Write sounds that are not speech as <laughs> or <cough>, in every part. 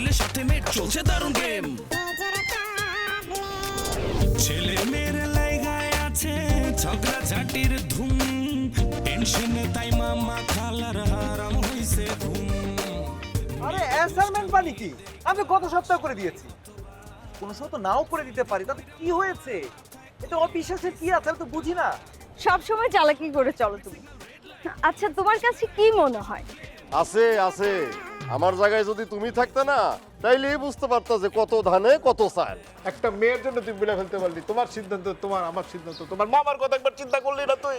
ছেলের সাথে মেয়ের চলছে দারুণ গেম ছেলে মেয়ের লাইগায় আছে ঝগড়া ঝাটির ধুম টেনশনে তাই মামা খালার হারাম হইছে ঘুম। আরে অ্যাসাইনমেন্ট মানে কি? আমি গত সপ্তাহ করে দিয়েছি। কোনো সময় তো নাও করে দিতে পারি তাতে কি হয়েছে? এটা অবিশ্বাসের কি আছে আমি তো বুঝি না। সব সময় চালাকি করে চলো তুমি। আচ্ছা তোমার কাছে কি মনে হয়? আছে আছে। আমার জায়গায় যদি তুমি থাকতে না, তাইলেই বুঝতে পারতা যে কত ধানে, কত চাল একটা মেয়ের জন্য তুই বলে ফেলতে পারলি। তোমার সিদ্ধান্ত, তোমার, আমার সিদ্ধান্ত, তোমার মামার কথা একবার চিন্তা করলি না তুই?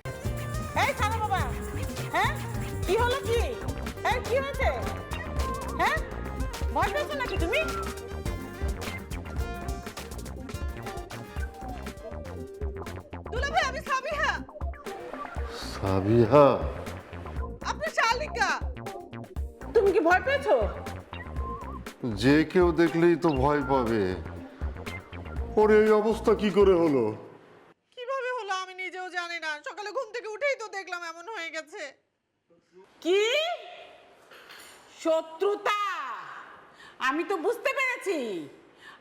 যে কেউ দেখলেই তো ভয় পাবে। ওর এই অবস্থা কি করে হলো? কীভাবে হলো আমি নিজেও জানি না। সকালে ঘুম থেকে উঠেই তো দেখলাম এমন হয়ে গেছে। কি? শত্রুতা? আমি তো বুঝতে পেরেছি।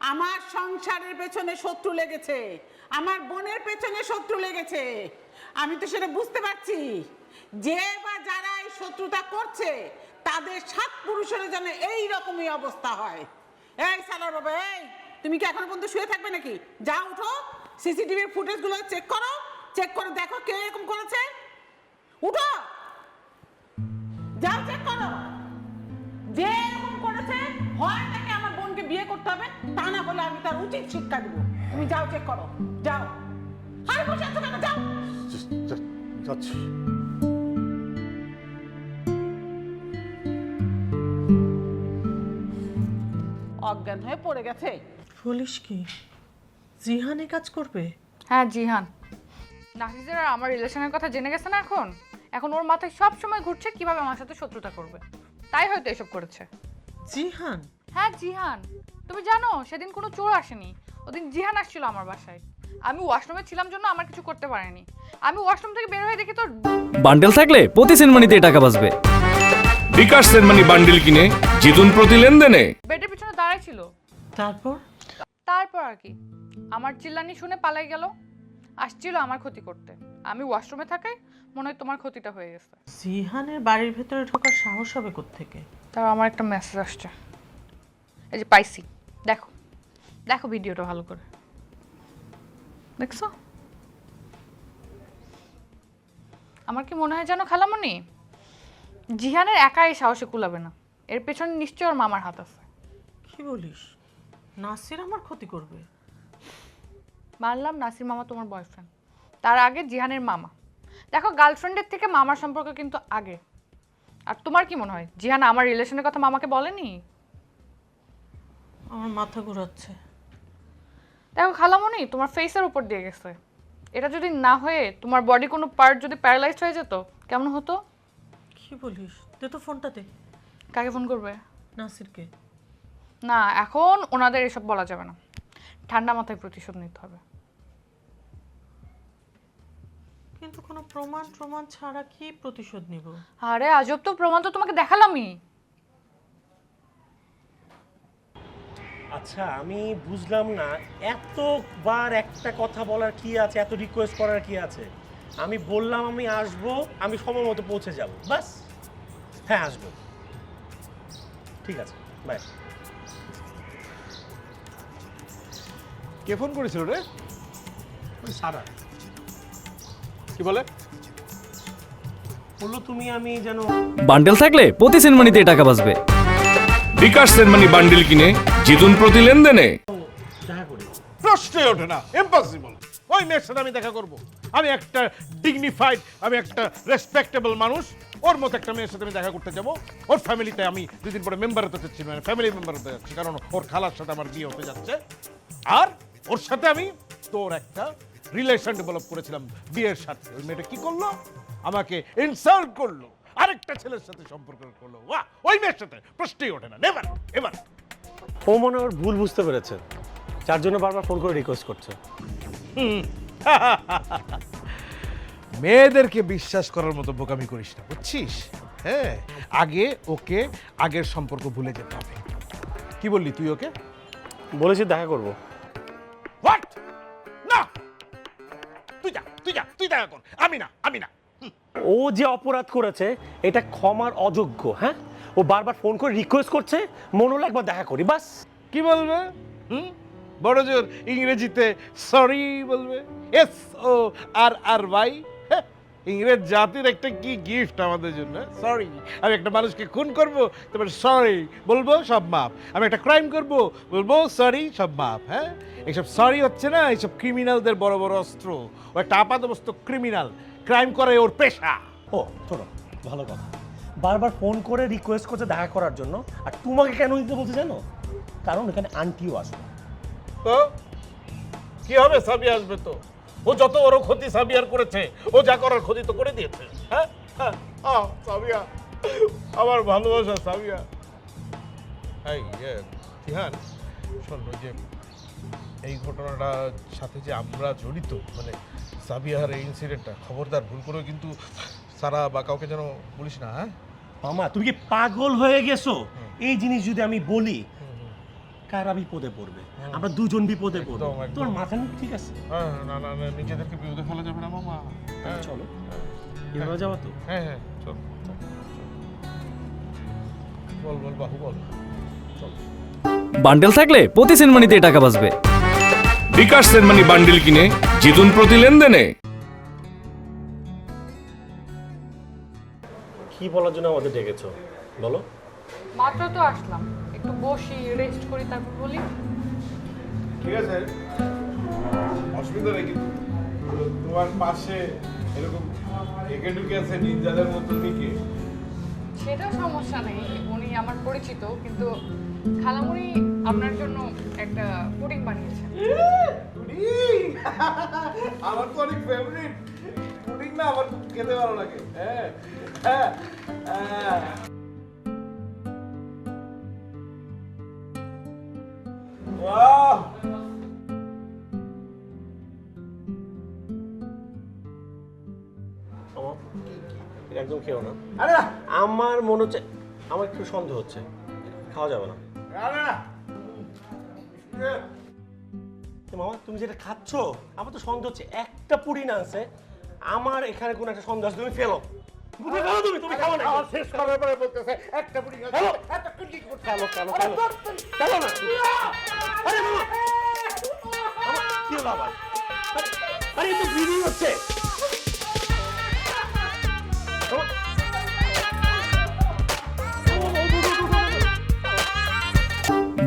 আমার সংসারের পেছনে শত্রু লেগেছে। আমার বোনের পেছনে শত্রু লেগেছে। আমি তো সেটা বুঝতে পারছি। যে বা যারা এই শত্রুতা করছে তাদের সাত পুরুষের যেন এই রকমই অবস্থা হয়। এই সালার বাবা, এই, তুমি কি এখনও পর্যন্ত শুয়ে থাকবে নাকি? যা উঠো, সিসিটিভির ফুটেজগুলো চেক করো চেক করে দেখো কে এরকম করেছে। উঠো! যাও চেক করো। যে এরকম করেছে, হয় তাকে আমার বোনকে বিয়ে করতে হবে, তা না হলে আমি তার উচিত শিক্ষা দেবো। তুমি যাও চেক করো, যাও। আরে বসে আছো কেন? যাও। যাচ্ছি। অজ্ঞান হয়ে পড়ে গেছে। পুলিশ কি? জিহানে কাজ করবে? হ্যাঁ জিহান। নাফিজের আর আমার রিলেশনের কথা জেনে গেছে না এখন? এখন ওর মাথায় সব সময় ঘুরছে কীভাবে আমার সাথে শত্রুতা করবে। তাই হয়তো এসব করেছে। জিহান? হ্যাঁ জিহান। তুমি জানো সেদিন কোনো চোর আসেনি। ওদিন জিহান আসছিল আমার বাসায়। আমি ওয়াশরুমে ছিলাম জন্য আমার কিছু করতে পারেনি। আমি ওয়াশরুম থেকে বের হয়ে দেখি তো বান্ডেল থাকলে প্রতি সিনেমানিতে টাকা বাঁচবে। বিকাশ সেনমানি বান্ডিল কিনে জিতুন প্রতি লেনদেনে। বেডের পিছনে ছিল তারপর? তারপর আর কি। আমার চিল্লানি শুনে পালাই গেল। আসছিল আমার ক্ষতি করতে। আমি ওয়াশরুমে থাকাই মনে হয় তোমার ক্ষতিটা হয়ে গেছে। জিহানের বাড়ির ভেতরে ঢোকার সাহস হবে থেকে তার আমার একটা মেসেজ আসছে। এই যে পাইছি। দেখো। দেখো ভিডিওটা ভালো করে। দেখছ? আমার কি মনে হয় জানো খালামণি জিহানের একা এই সাহসে কুলাবে না। এর পেছনে নিশ্চয় ওর মামার হাত আছে। কি বলিস? নাসির আমার ক্ষতি করবে। মানলাম নাসির মামা তোমার বয়ফ্রেন্ড তার আগে জিহানের মামা। দেখো গার্লফ্রেন্ডের থেকে মামার সম্পর্ক কিন্তু আগে। আর তোমার কি মনে হয়? জিহান আমার রিলেশনের কথা মামাকে বলেনি? আমার মাথা ঘোরাচ্ছে। দেখো খালামণি তোমার ফেসের উপর দিয়ে গেছে। এটা যদি না হয়ে তোমার বডি কোনো পার্ট যদি প্যারালাইজড হয়ে যেত কেমন হতো? কি বলিস? দে তো ফোনটাতে কাকে ফোন করবে? নাসিরকে। না এখন ওনাদের এসব বলা যাবে না। ঠান্ডা মাথায় প্রতিশোধ নিতে হবে। কিন্তু কোনো প্রমাণ প্রমাণ ছাড়া কি প্রতিশোধ নিব? আরে আজব তো প্রমাণ তো তোমাকে দেখালামই। আচ্ছা আমি বুঝলাম না এতবার একটা কথা বলার কি আছে এত রিকোয়েস্ট করার কি আছে? আমি বললাম আমি আসব আমি সময় মতো পৌঁছে যাব বাস। হ্যাঁ আসব। ঠিক আছে বাই কে ফোন করেছিল রে? ওই সারা। কি বলে? বলল তুমি আমি যেন বান্ডেল থাকলে প্রতি সেনমানিতে টাকা বাঁচবে। বিকাশ সেনমানি বান্ডিল কিনে জিতুন প্রতি লেনদেনে। দেখা করি। প্রশ্নই ওঠে না ইম্পসিবল ওই মেয়ের সাথে আমি দেখা করব। আমি একটা ডিগনিফাইড আমি একটা রেসপেক্টেবল মানুষ। ওর মতো একটা মেয়ের সাথে আমি দেখা করতে যাব। ওর ফ্যামিলিতে আমি দুদিন পরে মেম্বার হতে চাচ্ছি মানে ফ্যামিলি মেম্বার হতে যাচ্ছি কারণ ওর খালার সাথে আমার বিয়ে হতে যাচ্ছে। আর ওর সাথে আমি তোর একটা রিলেশন ডেভেলপ করেছিলাম বিয়ের সাথে। ওই মেয়েটা কি করল? আমাকে ইনসাল্ট করল আরেকটা ছেলের সাথে সম্পর্ক করল। ওয়া ওই মেয়ের সাথে। প্রশ্নই ওঠে না। নেভার এবার ও মনে ওর ভুল বুঝতে পেরেছে। যার জন্য বারবার ফোন করে রিকোয়েস্ট করছে। <laughs> মেয়েদেরকে বিশ্বাস করার মতো বোকামি করিস না বুঝছিস? হ্যাঁ আগে ওকে আগের সম্পর্ক ভুলে যেতে হবে। কি বললি তুই ওকে? বলেছি দেখা করব। কর আমি না আমি না। ও যে অপরাধ করেছে এটা ক্ষমার অযোগ্য হ্যাঁ? ও বারবার ফোন করে রিকোয়েস্ট করছে মনে হলো একবার দেখা করি বাস। কি বলবে? হুম? বড় জোর ইংরেজিতে সরি বলবে। এস ও আর আর ওয়াই ইংরেজ জাতির একটা কি গিফট আমাদের জন্য? সরি আমি একটা মানুষকে খুন করব তারপর সরি বলব সব মাপ আমি একটা ক্রাইম করব বলব সরি সব মাপ হ্যাঁ? এইসব সরি হচ্ছে না এইসব ক্রিমিনালদের বড় বড় অস্ত্র। ও একটা আপাতমস্ত ক্রিমিনাল ক্রাইম করে ওর পেশা। ও শোনো ভালো কথা। বারবার ফোন করে রিকোয়েস্ট করছে দেখা করার জন্য আর তোমাকে কেন দিতে বলছে জানো? কারণ এখানে আন্টিও আসবে। তো? কি হবে? সবই আসবে তো। ও যত বড় ক্ষতি সাবিয়ার করেছে ও যা করার ক্ষতি তো করে দিয়েছে হ্যাঁ? হ্যাঁ। সাবিয়া আমার ভালোবাসা সাবিয়া। এই ইয়ে, তিহান শোন ওই যে এই ঘটনাটার সাথে যে আমরা জড়িত মানে সাবিয়ার এই ইনসিডেন্টটা খবরদার ভুল করেও কিন্তু সারা বা কাউকে যেন বলিস না হ্যাঁ? মামা তুমি কি পাগল হয়ে গেছো? এই জিনিস যদি আমি বলি কারা বিপদে পড়বে? আমরা দুজন বিপদে পড়ব। তোমার মাথা নিয়ে ঠিক আছে? হ্যাঁ না না না নিজেদেরকে বিপদে ফেলা যাবে না মামা। হ্যাঁ চলো। এভাবে যাওয়া তো। হ্যাঁ হ্যাঁ চল চল, চল। বল বল বাহু বল। চল। বান্ডেল থাকলে প্রতি সেনমানিতে টাকা বাঁচবে। বিকাশ সেনমানি বান্ডিল কিনে জিতুন প্রতি লেনদেনে। কি বলার জন্য আমাদের ডেকেছো? বলো। মাত্র তো আসলাম। একটু বসি রেস্ট করি তারপর বলি। ঠিক আছে। অসুবিধা নেই কিন্তু। তোমার পাশে এরকম একে ঢুকে আছে নির্যাদের মতো দিকে। সেটা সমস্যা নেই। উনি আমার পরিচিত কিন্তু খালামুনি আপনার জন্য একটা পুডিং বানিয়েছেন <laughs> আমার তো অনেক ফেভারিট পুডিং না আমার খেতে ভালো লাগে। হ্যাঁ হ্যাঁ। খেও না। আরে না। আমার মনে হচ্ছে আমার একটু সন্দেহ হচ্ছে। খাওয়া যাবে না। আরে না। তো মামা তুমি যেটা খাচ্ছ আমার তো সন্দেহ হচ্ছে একটা পুরি না আছে আমার এখানে কোনো একটা সন্দেহ আছে তুমি ফেলো। তুমি ফেলো তুমি তুমি খাও না। আমার শেষ করার পরে বলতেছে একটা পুডিং আছে। হ্যালো। এত কুটি করতে ফেলো ফেলো ফেলো। ফেলো না। আরে মামা। মামা কি হলো আবার? আরে, আরে তো ভিডিও হচ্ছে।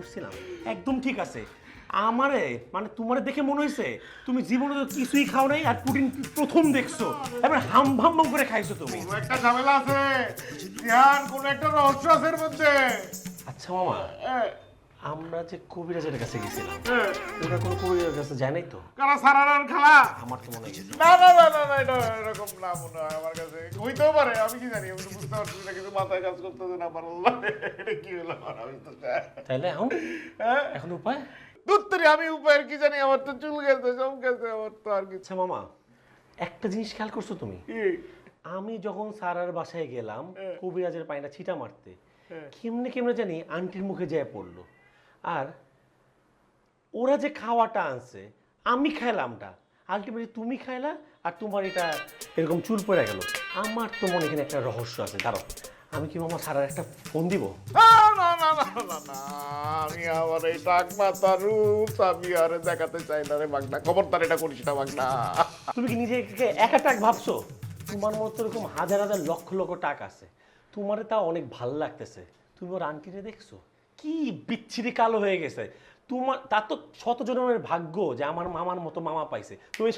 করছিলাম। একদম ঠিক আছে। আমারে মানে তোমারে দেখে মনে হয়েছে তুমি জীবনে তো কিছুই খাও নাই আর পুটিন প্রথম দেখছ। এবার হাম ভাম ভাম করে খাইছো তুমি। একটা ঝামেলা আছে। ধ্যান কোন একটা রহস্য আছে এর মধ্যে। আচ্ছা মামা। আমরা যে কবিরাজের কাছে গেছিলাম। ওরা কোনো কবিরাজের কাছে যায় নাই তো? কারা সারারার খালা? আমার তো মনে গেছে না না না না এটা এরকম না মনে হয় আমার কাছে। হইতেও পারে আমি কি জানি আমি বুঝতে পারছি না কিন্তু মাথায় কাজ করতেছে না আমার আল্লাহ, এটা কি হলো? আমার আমি তো তাইলে এখন হ্যাঁ? এখন উপায়? দুত্তরি আমি উপায়ের কি জানি আমার তো চুল গেছে সব গেছে আমার তো আর কিছু আচ্ছা মামা একটা জিনিস খেয়াল করছ তুমি? আমি যখন সারার বাসায় গেলাম হ্যাঁ। কবিরাজের পায়না ছিটা মারতে হ্যাঁ। কেমনে কেমনে জানি আন্টির মুখে যেয়ে পড়ল। আর ওরা যে খাওয়াটা আনছে আমি খাইলামটা। আলটিমেটলি তুমি খাইলা আর তোমার এটা এরকম চুল পড়ে গেল। আমার তো মনে এখানে একটা রহস্য আছে দাঁড়াও। আমি কি মামা সারার একটা ফোন দিব? না না না না না না আমি আমার এই টাক মাথা রুট আমি আরে দেখাতে চাই না রে বাগনা খবরদার এটা করিস না বাগনা তুমি কি নিজেকে একা টাক ভাবছ? তোমার মতো এরকম হাজার হাজার লক্ষ লক্ষ টাক আছে। তোমারে তা অনেক ভালো লাগতেছে। তুমি ওর আন্টিরে দেখছ? কি বিচ্ছিরি কালো হয়ে গেছে? তোমার তার তো শত জনের ভাগ্য যে আমার মামার মতো মামা পাইছে। তুমি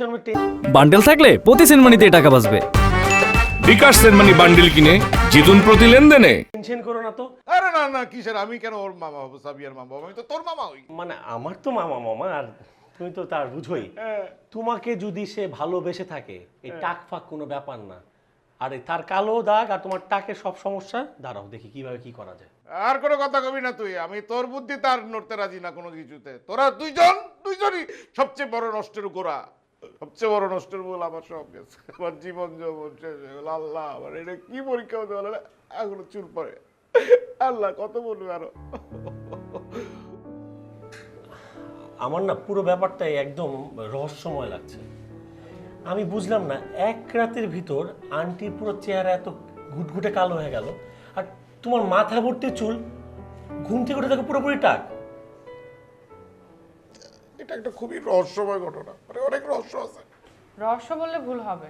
বান্ডেল থাকলে প্রতি সেনমানিতে টাকা বাঁচবে। বিকাশ সেনমানি বান্ডিল কিনে জিতুন প্রতি লেনদেনে। টেনশন করো না তো। আরে না না কিসের? আমি কেন ওর মামা হব সাবিয়ার মামা হব? আমি তো তোর মামা হই। মানে আমার তো মামা মামা আর তুমি তো তার বুঝোই। হ্যাঁ। তোমাকে যদি সে ভালোবেসে থাকে এই টাক ফাক কোনো ব্যাপার না। আর এই তার কালো দাগ আর তোমার টাকের সব সমস্যা দাঁড়াও দেখি কীভাবে কি করা যায়। আর কোনো কথা কবি না তুই, আমি তোর বুদ্ধি তার নড়তে রাজি না কোনো কিছুতে। তোরা দুইজন, দুইজনই সবচেয়ে বড় নষ্টের গোড়া। সবচেয়ে বড় নষ্টের বল আমার সব গেছে। আমার জীবন যৌবন শেষ হয়ে গেল। আল্লাহ, আমার এটা কি পরীক্ষা হতে পারে এখনও চুল পরে আল্লাহ, কত বলব আরও? আমার না পুরো ব্যাপারটাই একদম রহস্যময় লাগছে। আমি বুঝলাম না, এক রাতের ভিতর আন্টির পুরো চেহারা এত ঘুটঘুটে কালো হয়ে গেল। তোমার মাথা ভর্তি চুল ঘুম থেকে উঠে দেখো পুরোপুরি টাক। এটা একটা খুবই রহস্যময় ঘটনা মানে অনেক রহস্য আছে। রহস্য বললে ভুল হবে।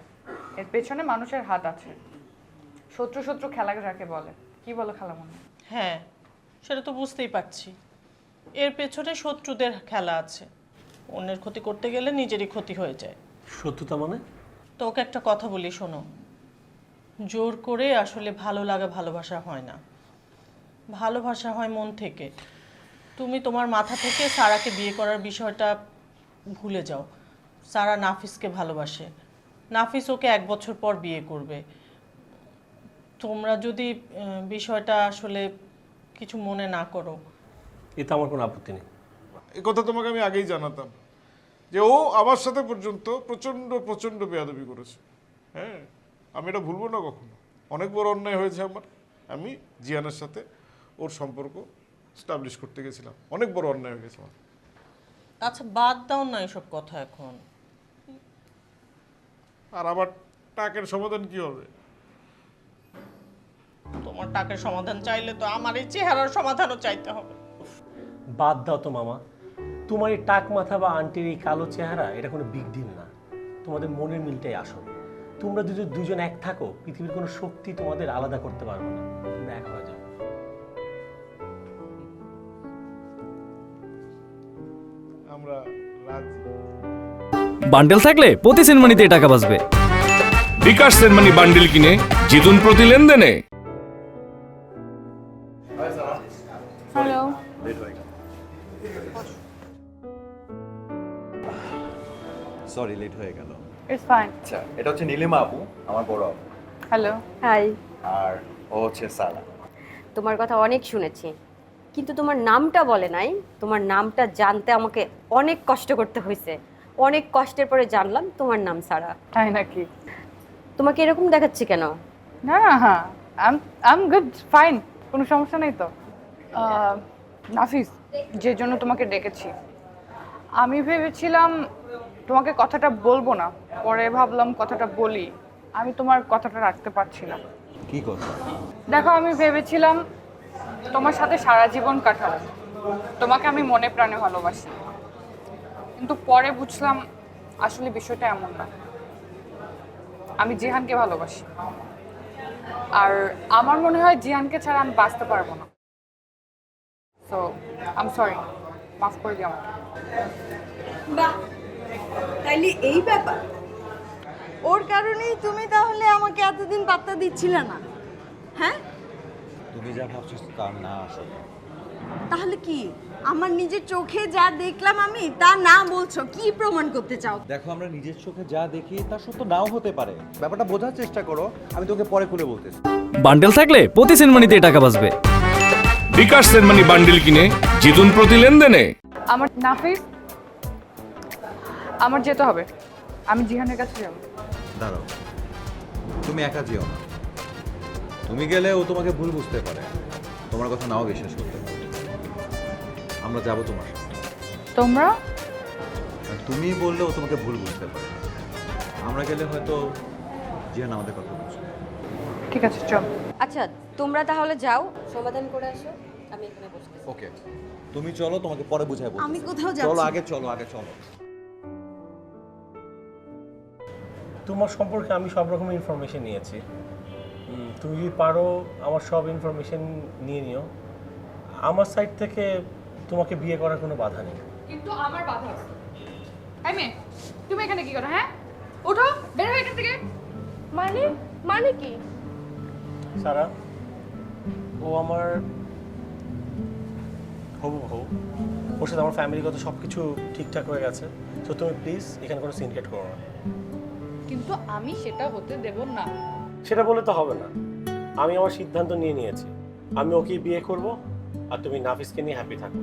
এর পেছনে মানুষের হাত আছে। শত্রু শত্রু খেলা যাকে বলে। কি বলো খেলা মনে হ্যাঁ সেটা তো বুঝতেই পারছি। এর পেছনে শত্রুদের খেলা আছে। অন্যের ক্ষতি করতে গেলে নিজেরই ক্ষতি হয়ে যায়। সত্যতা মানে? তোকে একটা কথা বলি শোনো। জোর করে আসলে ভালো লাগা ভালোবাসা হয় না। ভালোবাসা হয় মন থেকে। তুমি তোমার মাথা থেকে সারাকে বিয়ে করার বিষয়টা ভুলে যাও। সারা নাফিসকে ভালোবাসে। নাফিস ওকে এক বছর পর বিয়ে করবে। তোমরা যদি বিষয়টা আসলে কিছু মনে না করো। এতে আমার কোনো আপত্তি নেই। এই কথা তোমাকে আমি আগেই জানাতাম। যে ও আমার সাথে পর্যন্ত প্রচণ্ড প্রচণ্ড বেয়াদবি করেছে। হ্যাঁ? আমি এটা ভুলবো না কখনো। অনেক বড় অন্যায় হয়েছে আমার। আমি জিয়ানের সাথে ওর সম্পর্ক স্টাবলিশ করতে গেছিলাম। অনেক বড় অন্যায় হয়ে গেছে আমার। আচ্ছা বাদ দাও না এসব কথা এখন। আর আমার টাকের সমাধান কি হবে? তোমার টাকার সমাধান চাইলে তো আমার এই চেহারার সমাধানও চাইতে হবে। বাদ দাও তো মামা। তোমার এই টাক মাথা বা আন্টির এই কালো চেহারা এটা কোনো বিগ ডিল না। তোমাদের মনের মিলটাই আসল। তোমরা যদি দুজন এক থাকো পৃথিবীর কোনো শক্তি তোমাদের আলাদা করতে পারবে না। তোমরা এক হয়ে যাও। আমরা রাজি। বান্ডেল থাকলে প্রতি সেনমানিতে টাকা বাঁচবে। বিকাশ সেনমানি বান্ডিল কিনে জিতুন প্রতি লেনদেনে। হ্যালো। সরি লেট হয়ে গেল। ইটস ফাইন আচ্ছা এটা হচ্ছে নীলিমা আপু আমার বড় আপু। হ্যালো হাই আর ও হচ্ছে সালা। তোমার কথা অনেক শুনেছি কিন্তু তোমার নামটা বলে নাই। তোমার নামটা জানতে আমাকে অনেক কষ্ট করতে হয়েছে। অনেক কষ্টের পরে জানলাম তোমার নাম সারা। তাই নাকি? তোমাকে এরকম দেখাচ্ছি কেন? না না হ্যাঁ আম আম গুড ফাইন কোনো সমস্যা নেই তো। নাফিস যে জন্য তোমাকে ডেকেছি। আমি ভেবেছিলাম তোমাকে কথাটা বলব না। পরে ভাবলাম কথাটা বলি। আমি তোমার কথাটা রাখতে পারছি না। কি কথা? দেখো আমি ভেবেছিলাম তোমার সাথে সারা জীবন কাটাবো। তোমাকে আমি মনে প্রাণে ভালোবাসি। কিন্তু পরে বুঝলাম আসলে বিষয়টা এমন না। আমি জিহানকে ভালোবাসি। আর আমার মনে হয় জিহানকে ছাড়া আমি বাঁচতে পারব না। সো আম সরি মাফ করে দিও আমাকে। তাইলে এই ব্যাপার। ওর কারণেই তুমি তাহলে আমাকে এতদিন পাত্তা দিচ্ছিলে না। হ্যাঁ? তুমি যা ভাবছ তা না আসলে। তাহলে কি আমার নিজের চোখে যা দেখলাম আমি তা না বলছো? কি প্রমাণ করতে চাও? দেখো আমরা নিজের চোখে যা দেখি তা সত্য নাও হতে পারে। ব্যাপারটা বোঝার চেষ্টা করো আমি তোকে পরে খুলে বলতেছি। বান্ডেল থাকলে প্রতি সেনমানিতে টাকা বাঁচবে। বিকাশ সেনমানি বান্ডিল কিনে জিতুন প্রতি লেনদেনে। আমার নাফিস আমার যেতে হবে। আমি জিহানের কাছে যাব। দাঁড়াও। তুমি একা যেও না। তুমি গেলে ও তোমাকে ভুল বুঝতে পারে। তোমার কথা নাও বিশ্বাস করতে পারে আমরা যাব তোমার সাথে। তোমরা? তুমি বললে ও তোমাকে ভুল বুঝতে পারে। আমরা গেলে হয়তো জিহান আমাদের কথা বুঝবে। ঠিক আছে চল। আচ্ছা তোমরা তাহলে যাও। সমাধান করে আসো। আমি এখানে বসতে ওকে। তুমি চলো তোমাকে পরে বুঝাই বলছি আমি কোথাও চলো যাচ্ছি না। আগে চলো আগে চলো। তোমার সম্পর্কে আমি সব রকমের ইনফরমেশন নিয়েছি। তুমি যদি পারো আমার সব ইনফরমেশন নিয়ে নিও। আমার সাইড থেকে তোমাকে বিয়ে করার কোনো বাধা নেই। কিন্তু আমার বাধা আছে। তুমি এখানে কি করো হ্যাঁ? ওঠো বের হও এখান থেকে। মানে? মানে কি? সারা ও আমার হবু বউ ওর সাথে আমার ফ্যামিলিগত সব কিছু ঠিকঠাক হয়ে গেছে। তো তুমি প্লিজ এখানে কোনো সিনকেট করো না। কিন্তু আমি সেটা হতে দেব না। সেটা বলে তো হবে না। আমি আমার সিদ্ধান্ত নিয়ে নিয়েছি। আমি ওকে বিয়ে করব আর তুমি নাফিসকে নিয়ে হ্যাপি থাকো।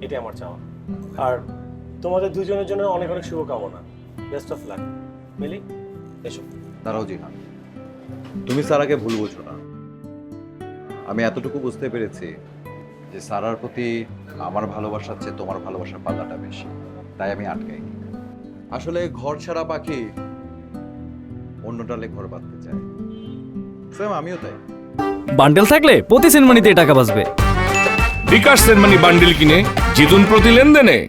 এটাই আমার চাওয়া। আর তোমাদের দুজনের জন্য অনেক অনেক শুভকামনা। বেস্ট অফ লাক মিলি এসো। দাঁড়াও জিহান তুমি সারাকে ভুল বুঝো না। আমি এতটুকু বুঝতে পেরেছি যে সারার প্রতি আমার ভালোবাসার চেয়ে তোমার ভালোবাসার পাল্লাটা বেশি। তাই আমি আটকাই আসলে ঘর ছাড়া পাখি অন্য ডালে ঘর বাঁধতে চায়। সেম আমিও তাই। বান্ডেল থাকলে প্রতি সেনমানিতে টাকা বাঁচবে। বিকাশ সেনমানি বান্ডিল কিনে জিতুন প্রতি লেনদেনে।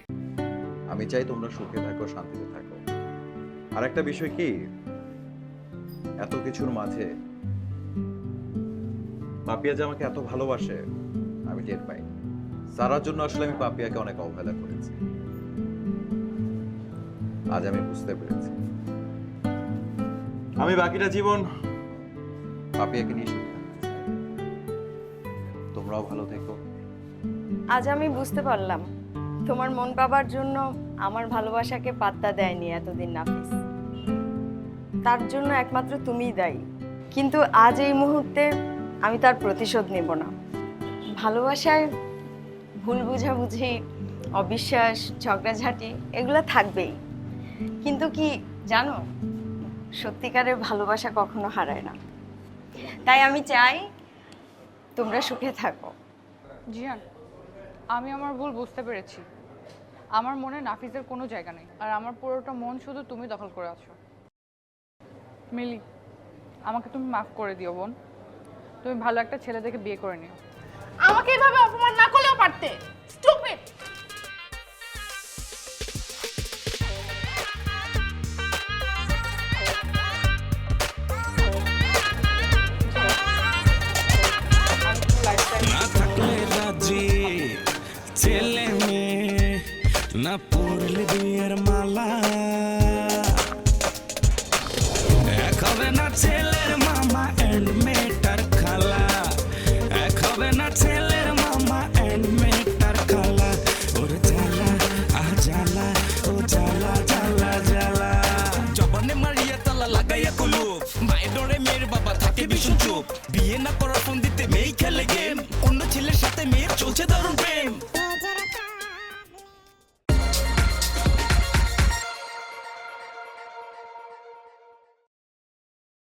আমি চাই তোমরা সুখে থাকো শান্তিতে থাকো। আর একটা বিষয় কি? এত কিছুর মাঝে পাপিয়া যে আমাকে এত ভালোবাসে আমি টের পাই সারার জন্য আসলে আমি পাপিয়াকে অনেক অবহেলা করেছি। আজ আমি বুঝতে পেরেছি। আমি বাকিটা জীবন পাপিয়াকে নিয়ে সুখে তোমরাও ভালো থেকো। আজ আমি বুঝতে পারলাম, তোমার মন পাবার জন্য আমার ভালোবাসাকে পাত্তা দেয়নি এতদিন নাফিস। তার জন্য একমাত্র তুমিই দায়ী। কিন্তু আজ এই মুহূর্তে আমি তার প্রতিশোধ নেব না। ভালোবাসায় ভুল বুঝাবুঝি, অবিশ্বাস, ঝগড়াঝাটি, এগুলো থাকবেই। কিন্তু কি জানো সত্যিকারের ভালোবাসা কখনো হারায় না। তাই আমি চাই তোমরা সুখে থাকো। জিয়ান আমি আমার ভুল বুঝতে পেরেছি। আমার মনে নাফিসের কোনো জায়গা নেই আর আমার পুরোটা মন শুধু তুমি দখল করে আছো। মিলি আমাকে তুমি মাফ করে দিও বোন। তুমি ভালো একটা ছেলে দেখে বিয়ে করে নিও। আমাকে এভাবে অপমান না করলেও পারতে। না পড়লে বিয়ের মালা। এক হবে না ছেলের মামা এন্ড মেয়েটার খালা। এক হবে না ছেলের মামা এন্ড মেয়েটার খালা। ওর জ্বালা, আহ জ্বালা, ও জ্বালা জ্বালা জ্বালা। জবানে মারিয়া তালা লাগাইয়া মায়ের ডরে মেয়ের বাবা থাকে ভীষণ চুপ। বিয়ে না করার ফোন দিতে মেয়ে খেলে গেম। অন্য ছেলের সাথে মেয়ের চলছে দারুণ প্রেম।